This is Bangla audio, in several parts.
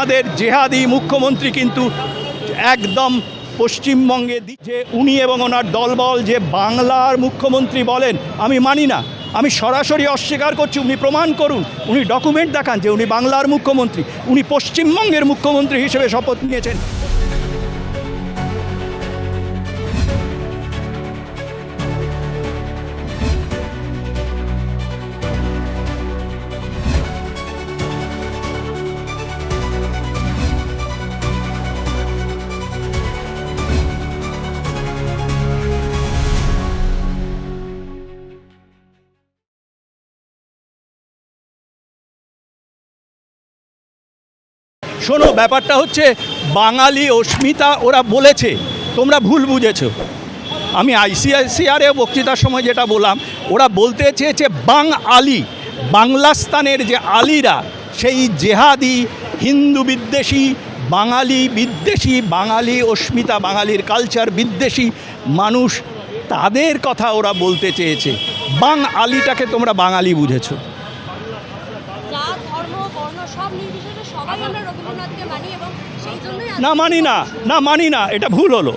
আমাদের জেহাদি মুখ্যমন্ত্রী কিন্তু একদম পশ্চিমবঙ্গে যে উনি এবং ওনার দলবল, যে বাংলার মুখ্যমন্ত্রী বলেন, আমি মানি না। আমি সরাসরি অস্বীকার করছি, উনি প্রমাণ করুন, উনি ডকুমেন্ট দেখান যে উনি বাংলার মুখ্যমন্ত্রী, উনি পশ্চিমবঙ্গের মুখ্যমন্ত্রী হিসেবে শপথ নিয়েছেন। শোনো, ব্যাপারটা হচ্ছে বাঙালি অস্মিতা ওরা বলেছে, তোমরা ভুল বুঝেছ। আমি আইসিআইসিআরে বক্তৃতার সময় যেটা বললাম, ওরা বলতে চেয়েছে বাং আলী, বাংলাস্তানের যে আলীরা, সেই জেহাদি, হিন্দু বিদ্বেষী, বাঙালি বিদ্বেষী, বাঙালি অস্মিতা, বাঙালির কালচার বিদ্বেষী মানুষ, তাদের কথা ওরা বলতে চেয়েছে। বাং আলীটাকে তোমরা বাঙালি বুঝেছ। সবাই আমরা রবীন্দ্রনাথকে মানি এবং সেই জন্যই না মানি না। না মানি না। এটা ভুল হলো।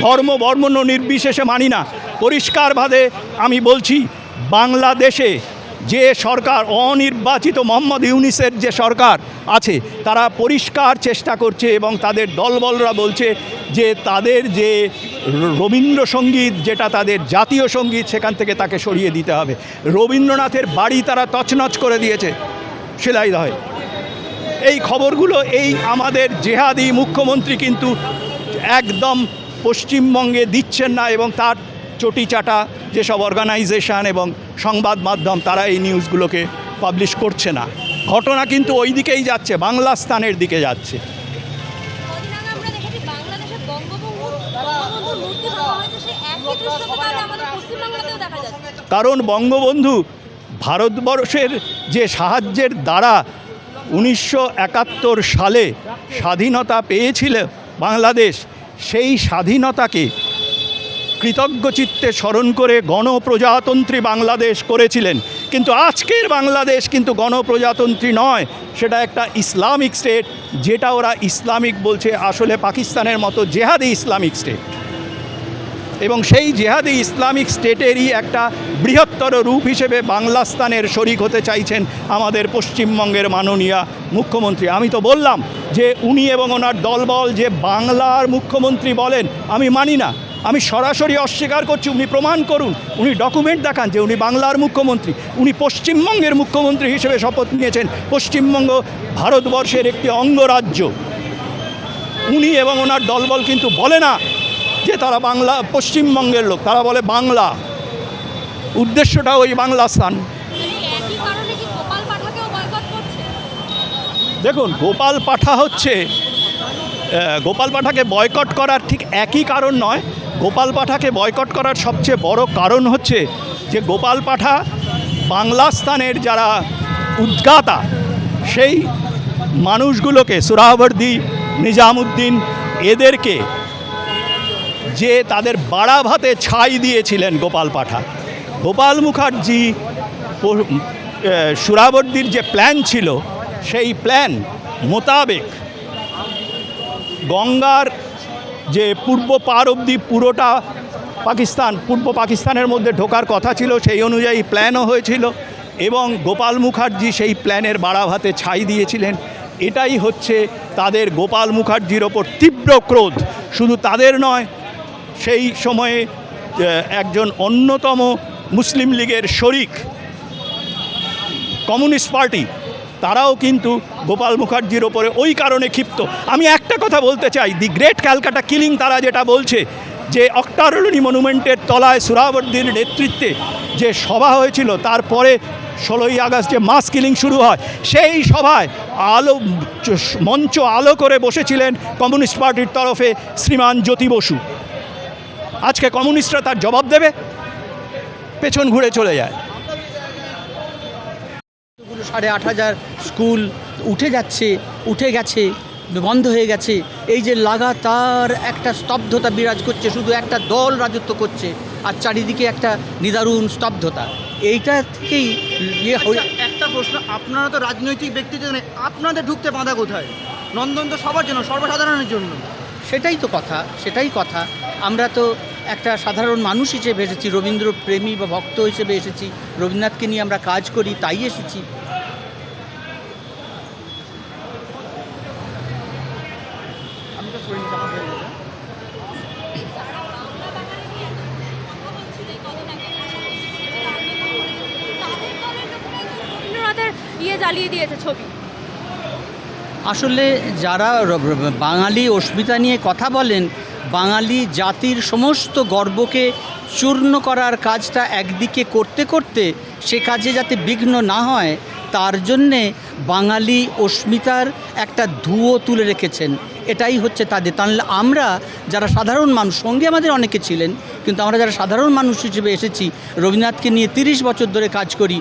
ধর্ম বর্মণ নির্বিশেষে মানি না। পরিষ্কারভাবে আমি বলছি বাংলাদেশে যে সরকার অনির্বাচিত মোহাম্মদ ইউনিসের যে সরকার আছে তারা পরিষ্কার চেষ্টা করছে এবং তাদের দলবলরা বলছে যে তাদের যে রবীন্দ্রসঙ্গীত যেটা তাদের জাতীয় সংগীত সেখান থেকে তাকে সরিয়ে দিতে হবে। রবীন্দ্রনাথের বাড়ি তারা তছনছ করে দিয়েছে সেলাই হয়। এই খবরগুলো এই আমাদের জেহাদি মুখ্যমন্ত্রী কিন্তু একদম পশ্চিমবঙ্গে দিচ্ছেন না এবং তার চটি চাটা যেসব অর্গানাইজেশন এবং সংবাদ মাধ্যম তারা এই নিউজগুলোকে পাবলিশ করছে না। ঘটনা কিন্তু ওই দিকেই যাচ্ছে বাংলা স্থানের দিকে যাচ্ছে। কারণ বঙ্গবন্ধু ভারতবর্ষের যে সাহায্যের দ্বারা উনিশশো একাত্তর সালে স্বাধীনতা পেয়েছিল বাংলাদেশ, সেই স্বাধীনতাকে কৃতজ্ঞচিত্তে স্মরণ করে গণপ্রজাতন্ত্রী বাংলাদেশ করেছিলেন। কিন্তু আজকের বাংলাদেশ কিন্তু গণপ্রজাতন্ত্রী নয়, সেটা একটা ইসলামিক স্টেট, যেটা ওরা ইসলামিক বলছে, আসলে পাকিস্তানের মতো জেহাদি ইসলামিক স্টেট। এবং সেই জেহাদি ইসলামিক স্টেটেরই একটা বৃহত্তর রূপ হিসেবে বাংলাস্তানের শরিক হতে চাইছেন আমাদের পশ্চিমবঙ্গের মাননীয় মুখ্যমন্ত্রী। আমি তো বললাম যে উনি এবং ওনার দলবল যে বাংলার মুখ্যমন্ত্রী বলেন, আমি মানি না। আমি সরাসরি অস্বীকার করছি, উনি প্রমাণ করুন, উনি ডকুমেন্ট দেখান যে উনি বাংলার মুখ্যমন্ত্রী। উনি পশ্চিমবঙ্গের মুখ্যমন্ত্রী হিসেবে শপথ নিয়েছেন, পশ্চিমবঙ্গ ভারতবর্ষের একটি অঙ্গরাজ্য। উনি এবং ওনার দলবল কিন্তু বলে না যে তারা বাংলা, পশ্চিমবঙ্গের লোক, তারা বলে বাংলা। উদ্দেশ্যটা ওই বাংলা স্থান। দেখুন, গোপাল পাঠা হচ্ছে গোপাল পাঠাকে বয়কট করার ঠিক একই কারণ নয়। গোপাল পাঠাকে বয়কট করার সবচেয়ে বড় কারণ হচ্ছে যে, গোপাল পাঠা বাংলা স্থানের যারা উদ্গাতা, সেই মানুষগুলোকে সুরাবর্দি নিজামুদ্দিন, এদেরকে যে তাদের বাড়া ভাতে ছাই দিয়েছিলেন গোপাল পাঠা। গোপাল মুখার্জি সুরাবর্দির যে প্ল্যান ছিল, সেই প্ল্যান মোতাবেক গঙ্গার যে পূর্ব পার অবধি পুরোটা পাকিস্তান, পূর্ব পাকিস্তানের মধ্যে ঢোকার কথা ছিল, সেই অনুযায়ী প্ল্যানও হয়েছিল এবং গোপাল মুখার্জি সেই প্ল্যানের বাড়া ভাতে ছাই দিয়েছিলেন। এটাই হচ্ছে তাদের গোপাল মুখার্জির ওপর তীব্র ক্রোধ। শুধু তাদের নয় সেই সময়ে একজন অন্যতম মুসলিম লীগের শরিক কমিউনিস্ট পার্টি, তারাও কিন্তু গোপাল মুখার্জির ওপরে ওই কারণে ক্ষিপ্ত। আমি একটা কথা বলতে চাই, দি গ্রেট ক্যালকাটা কিলিং তারা যেটা বলছে, যে অক্টারলনি মনুমেন্টের তলায় সুরাবর্দির নেতৃত্বে যে সভা হয়েছিল, তারপরে ষোলোই আগস্ট যে মাস কিলিং শুরু হয়, সেই সভায় আলো মঞ্চ আলো করে বসেছিলেন কমিউনিস্ট পার্টির তরফে শ্রীমান জ্যোতি বসু। আজকে কমিউনিস্টরা তার জবাব দেবে। পেছন ঘুরে চলে যায়। সাড়ে আট হাজার স্কুল উঠে যাচ্ছে উঠে গেছে বন্ধ হয়ে গেছে। এই যে লাগাতার একটা স্তব্ধতা বিরাজ করছে শুধু একটা দল রাজত্ব করছে আর চারিদিকে একটা নিদারুণ স্তব্ধতা। এইটা থেকেই ইয়ে হয়ে আচ্ছা, একটা প্রশ্ন আপনারা তো রাজনৈতিক ব্যক্তিদের জানেন আপনাদের ঢুকতে বাঁধা কোথায়? নন্দন তো সবার জন্য সর্বসাধারণের জন্য। সেটাই তো কথা সেটাই কথা। আমরা তো একটা সাধারণ মানুষ হিসেবে এসেছি রবীন্দ্র প্রেমী বা ভক্ত হিসেবে এসেছি রবীন্দ্রনাথকে নিয়ে আমরা কাজ করি তাই এসেছি। ইয়ে জ্বালিয়ে দিয়েছে ছবি। আসলে যারা বাঙালি অস্মিতা নিয়ে কথা বলেন, বাঙালি জাতির সমস্ত গর্বকে চূর্ণ করার কাজটা একদিকে করতে করতে সে কাজে যাতে বিঘ্ন না হয় তার জন্যে বাঙালি অস্মিতার একটা ধুয়ো তুলে রেখেছেন। এটাই হচ্ছে তাদের। তাহলে আমরা যারা সাধারণ মানুষ, সঙ্গে আমাদের অনেকে ছিলেন, কিন্তু আমরা যারা সাধারণ মানুষ হিসেবে এসেছি, রবীন্দ্রনাথকে নিয়ে তিরিশ বছর ধরে কাজ করি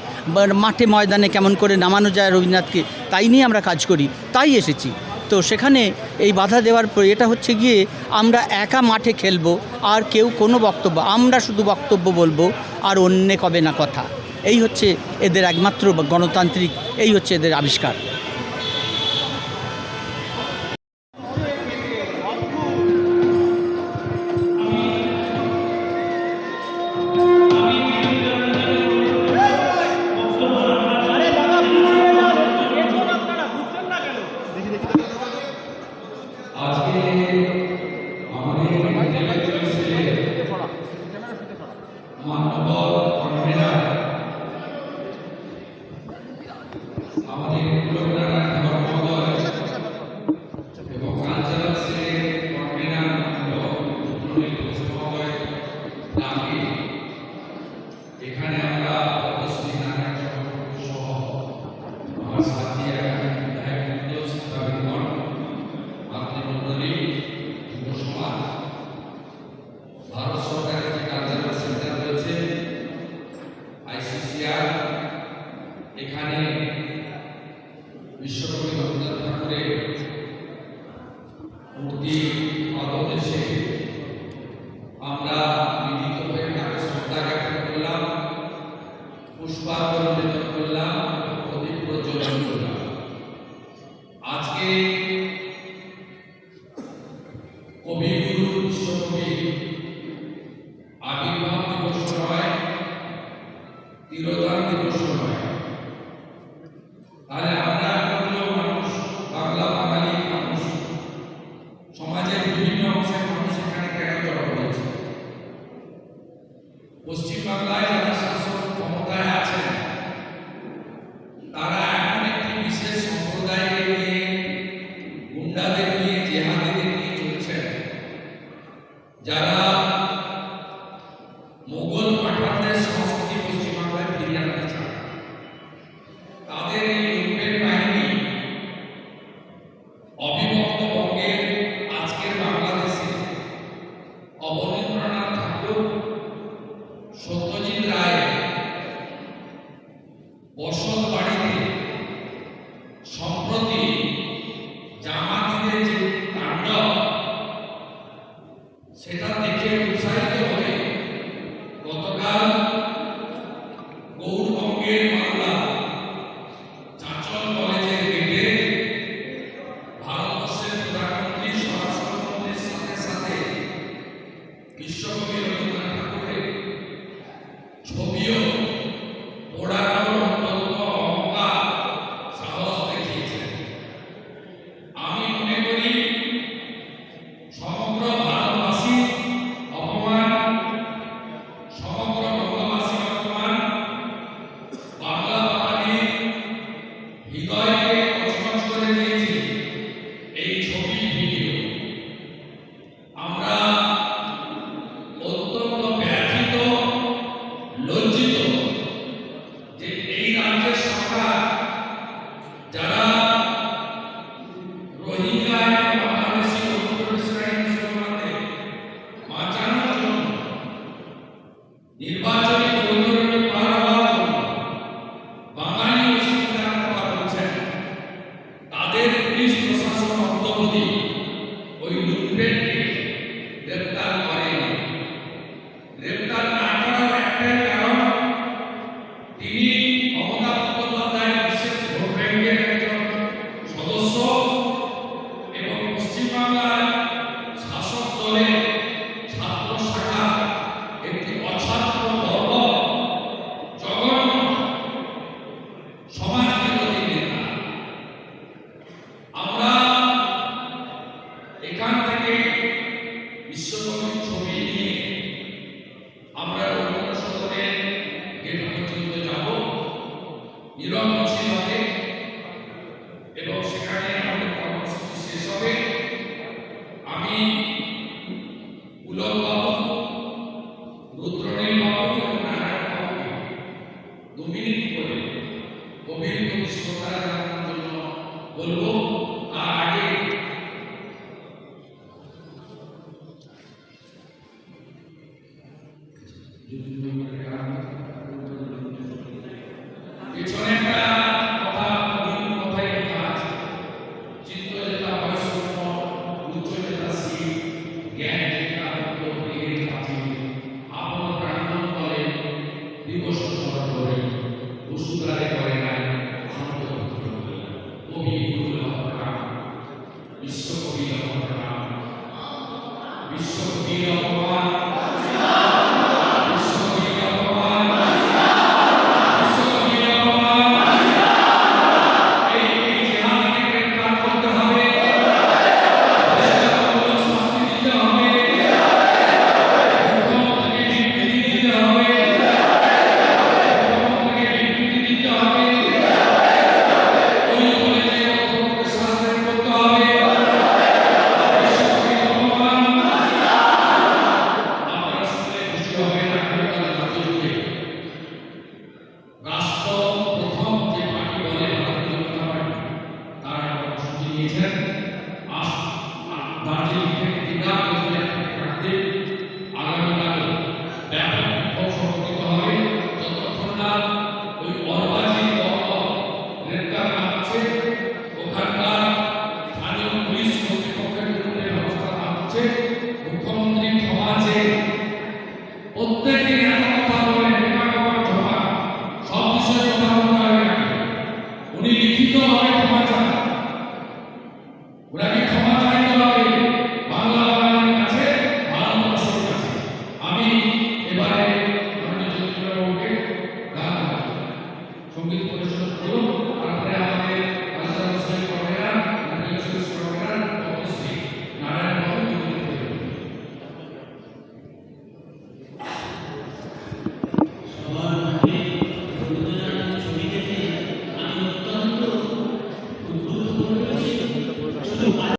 মাঠে ময়দানে কেমন করে নামানো যায় রবীন্দ্রনাথকে, তাই নিয়ে আমরা কাজ করি, তাই এসেছি। তো সেখানে এই বাধা দেওয়ার পরে এটা হচ্ছে গিয়ে আমরা একা মাঠে খেলব, আর কেউ কোনো বক্তব্য, আমরা শুধু বক্তব্য বলব, আর অন্যে কবে না কথা। এই হচ্ছে এদের একমাত্র গণতান্ত্রিক এই হচ্ছে এদের আবিষ্কার। শ্রদ্ধা জানানোর জন্য বলব আগে